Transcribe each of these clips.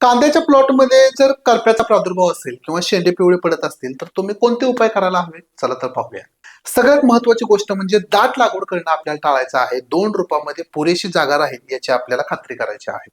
कांद्याच्या प्लॉटमध्ये जर करप्याचा प्रादुर्भाव असेल किंवा शेंडे पिवळे पडत असतील तर तुम्ही कोणते उपाय करायला हवे? चला तर पाहूया. सगळ्यात महत्वाची गोष्ट म्हणजे दाट लागवड करणं आपल्याला टाळायचं आहे. दोन रुपामध्ये पुरेशी जागा राहील याची आपल्याला खात्री करायची आहे.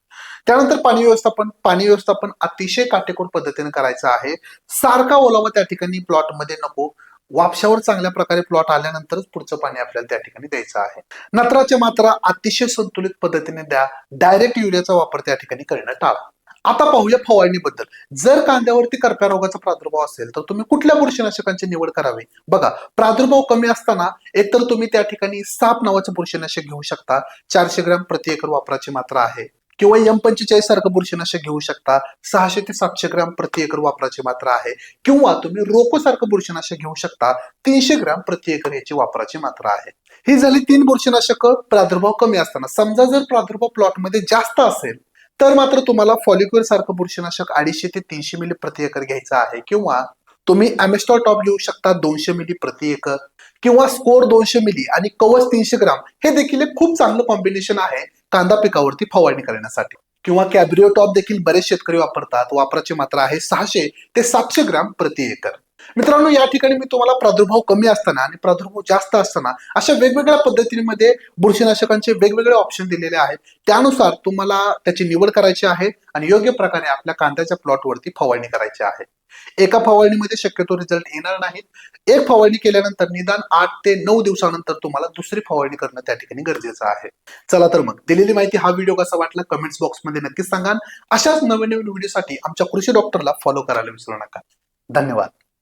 त्यानंतर पाणी व्यवस्थापन. पाणी व्यवस्थापन अतिशय काटेकोर पद्धतीने करायचं आहे. सारखा ओलावा त्या ठिकाणी प्लॉटमध्ये नको. वापशावर चांगल्या प्रकारे प्लॉट आल्यानंतरच पुढचं पाणी आपल्याला त्या ठिकाणी द्यायचं आहे. नत्राच्या मात्रा अतिशय संतुलित पद्धतीने द्या. डायरेक्ट युरियाचा वापर त्या ठिकाणी करणं टाळा. आता पाहूया फवारणीबद्दल. जर कांद्यावरती करप्या रोगाचा प्रादुर्भाव असेल तर तुम्ही कुठल्या बुरशीनाशकांची निवड करावी? बघा प्रादुर्भाव कमी असताना एकतर तुम्ही त्या ठिकाणी साप नावाचं बुरशीनाशक घेऊ शकता. चारशे ग्रॅम प्रति एकर वापराची मात्रा आहे. किंवा एम पंचेचाळीस सारखं बुरशीनाशक घेऊ शकता. सहाशे ते सातशे ग्रॅम प्रति एकर वापराची मात्रा आहे. किंवा तुम्ही रोको सारखं बुरशीनाशक घेऊ शकता. तीनशे ग्रॅम प्रति एकर याची वापराची मात्रा आहे. ही झाली तीन बुरशीनाशक. प्रादुर्भाव कमी असताना समजा जर प्रादुर्भाव प्लॉटमध्ये जास्त असेल तर मात्र तुम्हाला फॉलिक्युअर सारखं बुरशीनाशक अडीचशे ते तीनशे मिली प्रति एकर घ्यायचं आहे. किंवा तुम्ही अमेस्टॉल टॉप घेऊ शकता दोनशे मिली प्रति एकर. किंवा स्कोर दोनशे मिली आणि कवच तीनशे ग्राम हे देखील एक खूप चांगलं कॉम्बिनेशन आहे कांदा पिकावरती फवारणी करण्यासाठी. किंवा कॅब्रिओ टॉप देखील बरेच शेतकरी वापरतात. वापराची मात्रा आहे सहाशे ते सातशे ग्राम प्रति एकर. मित्रांनो या ठिकाणी मी तुम्हाला प्रादुर्भाव कमी असताना आणि प्रादुर्भाव जास्त असताना अशा वेगवेगळ्या पद्धतीमध्ये बुरशीनाशकांचे वेगवेगळे ऑप्शन दिलेले आहेत. त्यानुसार तुम्हाला त्याची निवड करायची आहे आणि योग्य प्रकारे आपल्या कांद्याच्या प्लॉटवरती फवारणी करायची आहे. एका फवारणीमध्ये शक्यतो रिझल्ट येणार नाहीत. एक फवारणी केल्यानंतर निदान आठ ते नऊ दिवसानंतर तुम्हाला दुसरी फवारणी करणं त्या ठिकाणी गरजेचं आहे. चला तर मग दिलेली माहिती हा व्हिडिओ कसा वाटला कमेंट्स बॉक्समध्ये नक्कीच सांगा अशाच नवीन नवीन व्हिडिओसाठी आमच्या कृषी डॉक्टरला फॉलो करायला विसरू नका. धन्यवाद.